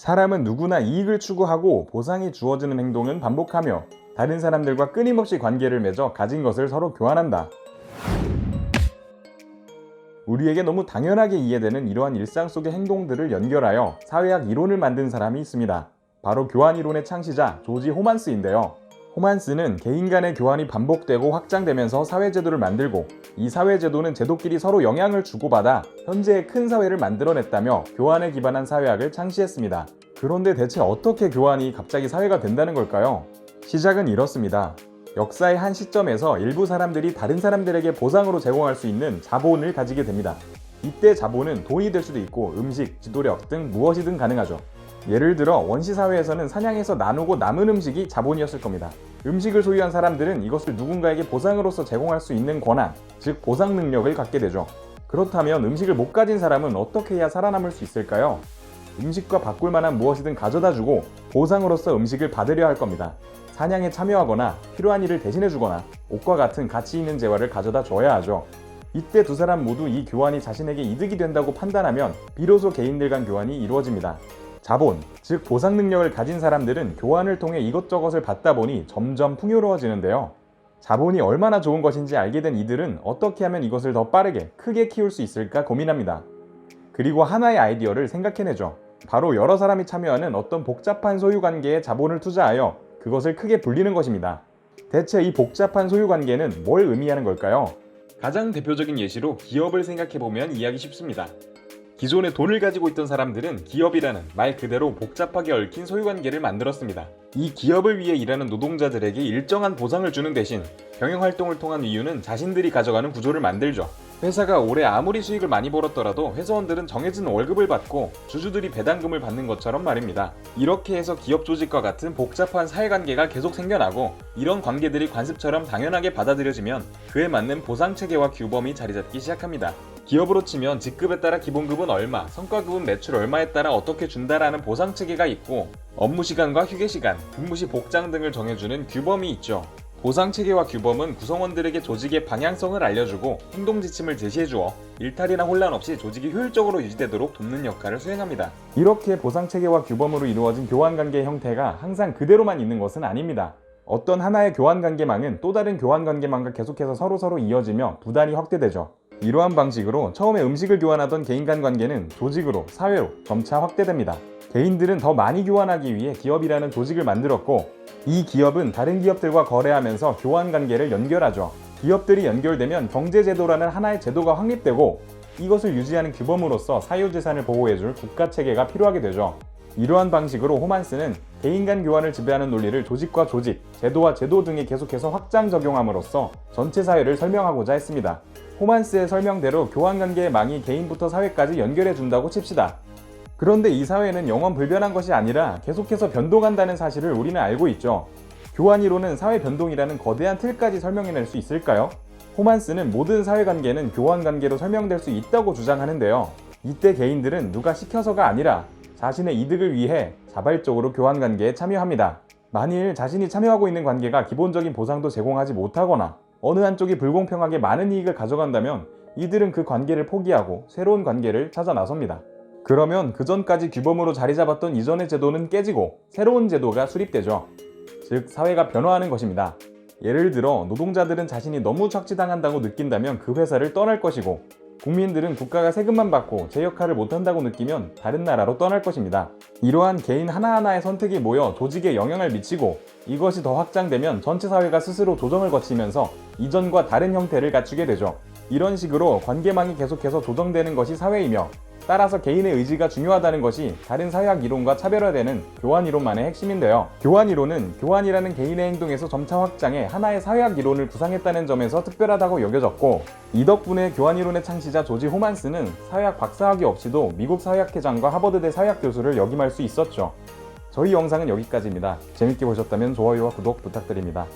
사람은 누구나 이익을 추구하고 보상이 주어지는 행동은 반복하며 다른 사람들과 끊임없이 관계를 맺어 가진 것을 서로 교환한다. 우리에게 너무 당연하게 이해되는 이러한 일상 속의 행동들을 연결하여 사회학 이론을 만든 사람이 있습니다. 바로 교환 이론의 창시자 조지 호만스인데요. 호만스는 개인 간의 교환이 반복되고 확장되면서 사회제도를 만들고 이 사회제도는 제도끼리 서로 영향을 주고받아 현재의 큰 사회를 만들어냈다며 교환에 기반한 사회학을 창시했습니다. 그런데 대체 어떻게 교환이 갑자기 사회가 된다는 걸까요? 시작은 이렇습니다. 역사의 한 시점에서 일부 사람들이 다른 사람들에게 보상으로 제공할 수 있는 자본을 가지게 됩니다. 이때 자본은 돈이 될 수도 있고 음식, 지도력 등 무엇이든 가능하죠. 예를 들어 원시 사회에서는 사냥해서 나누고 남은 음식이 자본이었을 겁니다. 음식을 소유한 사람들은 이것을 누군가에게 보상으로서 제공할 수 있는 권한, 즉 보상 능력을 갖게 되죠. 그렇다면 음식을 못 가진 사람은 어떻게 해야 살아남을 수 있을까요? 음식과 바꿀 만한 무엇이든 가져다 주고 보상으로서 음식을 받으려 할 겁니다. 사냥에 참여하거나 필요한 일을 대신해 주거나 옷과 같은 가치 있는 재화를 가져다 줘야 하죠. 이때 두 사람 모두 이 교환이 자신에게 이득이 된다고 판단하면 비로소 개인들 간 교환이 이루어집니다. 자본, 즉 보상 능력을 가진 사람들은 교환을 통해 이것저것을 받다 보니 점점 풍요로워지는데요. 자본이 얼마나 좋은 것인지 알게 된 이들은 어떻게 하면 이것을 더 빠르게, 크게 키울 수 있을까 고민합니다. 그리고 하나의 아이디어를 생각해내죠. 바로 여러 사람이 참여하는 어떤 복잡한 소유 관계에 자본을 투자하여 그것을 크게 불리는 것입니다. 대체 이 복잡한 소유 관계는 뭘 의미하는 걸까요? 가장 대표적인 예시로 기업을 생각해보면 이해하기 쉽습니다. 기존에 돈을 가지고 있던 사람들은 기업이라는 말 그대로 복잡하게 얽힌 소유관계를 만들었습니다. 이 기업을 위해 일하는 노동자들에게 일정한 보상을 주는 대신 경영 활동을 통한 이유는 자신들이 가져가는 구조를 만들죠. 회사가 올해 아무리 수익을 많이 벌었더라도 회사원들은 정해진 월급을 받고 주주들이 배당금을 받는 것처럼 말입니다. 이렇게 해서 기업 조직과 같은 복잡한 사회관계가 계속 생겨나고 이런 관계들이 관습처럼 당연하게 받아들여지면 그에 맞는 보상 체계와 규범이 자리 잡기 시작합니다. 기업으로 치면 직급에 따라 기본급은 얼마, 성과급은 매출 얼마에 따라 어떻게 준다라는 보상 체계가 있고 업무 시간과 휴게 시간, 근무 시 복장 등을 정해주는 규범이 있죠. 보상 체계와 규범은 구성원들에게 조직의 방향성을 알려주고 행동 지침을 제시해 주어 일탈이나 혼란 없이 조직이 효율적으로 유지되도록 돕는 역할을 수행합니다. 이렇게 보상 체계와 규범으로 이루어진 교환 관계의 형태가 항상 그대로만 있는 것은 아닙니다. 어떤 하나의 교환 관계망은 또 다른 교환 관계망과 계속해서 서로서로 이어지며 부단히 확대되죠. 이러한 방식으로 처음에 음식을 교환하던 개인 간 관계는 조직으로, 사회로 점차 확대됩니다. 개인들은 더 많이 교환하기 위해 기업이라는 조직을 만들었고, 이 기업은 다른 기업들과 거래하면서 교환 관계를 연결하죠. 기업들이 연결되면 경제제도라는 하나의 제도가 확립되고, 이것을 유지하는 규범으로서 사유재산을 보호해줄 국가 체계가 필요하게 되죠. 이러한 방식으로 호만스는 개인 간 교환을 지배하는 논리를 조직과 조직, 제도와 제도 등에 계속해서 확장 적용함으로써 전체 사회를 설명하고자 했습니다. 호만스의 설명대로 교환 관계의 망이 개인부터 사회까지 연결해 준다고 칩시다. 그런데 이 사회는 영원 불변한 것이 아니라 계속해서 변동한다는 사실을 우리는 알고 있죠. 교환 이론은 사회 변동이라는 거대한 틀까지 설명해낼 수 있을까요? 호만스는 모든 사회 관계는 교환 관계로 설명될 수 있다고 주장하는데요. 이때 개인들은 누가 시켜서가 아니라 자신의 이득을 위해 자발적으로 교환 관계에 참여합니다. 만일 자신이 참여하고 있는 관계가 기본적인 보상도 제공하지 못하거나 어느 한쪽이 불공평하게 많은 이익을 가져간다면 이들은 그 관계를 포기하고 새로운 관계를 찾아 나섭니다. 그러면 그 전까지 규범으로 자리 잡았던 이전의 제도는 깨지고 새로운 제도가 수립되죠. 즉, 사회가 변화하는 것입니다. 예를 들어, 노동자들은 자신이 너무 착취당한다고 느낀다면 그 회사를 떠날 것이고, 국민들은 국가가 세금만 받고 제 역할을 못한다고 느끼면 다른 나라로 떠날 것입니다. 이러한 개인 하나하나의 선택이 모여 조직에 영향을 미치고 이것이 더 확장되면 전체 사회가 스스로 조정을 거치면서 이전과 다른 형태를 갖추게 되죠. 이런 식으로 관계망이 계속해서 조정되는 것이 사회이며 따라서 개인의 의지가 중요하다는 것이 다른 사회학 이론과 차별화되는 교환 이론만의 핵심인데요. 교환 이론은 교환이라는 개인의 행동에서 점차 확장해 하나의 사회학 이론을 구상했다는 점에서 특별하다고 여겨졌고 이 덕분에 교환 이론의 창시자 조지 호만스는 사회학 박사학위 없이도 미국 사회학회장과 하버드대 사회학 교수를 역임할 수 있었죠. 저희 영상은 여기까지입니다. 재밌게 보셨다면 좋아요와 구독 부탁드립니다.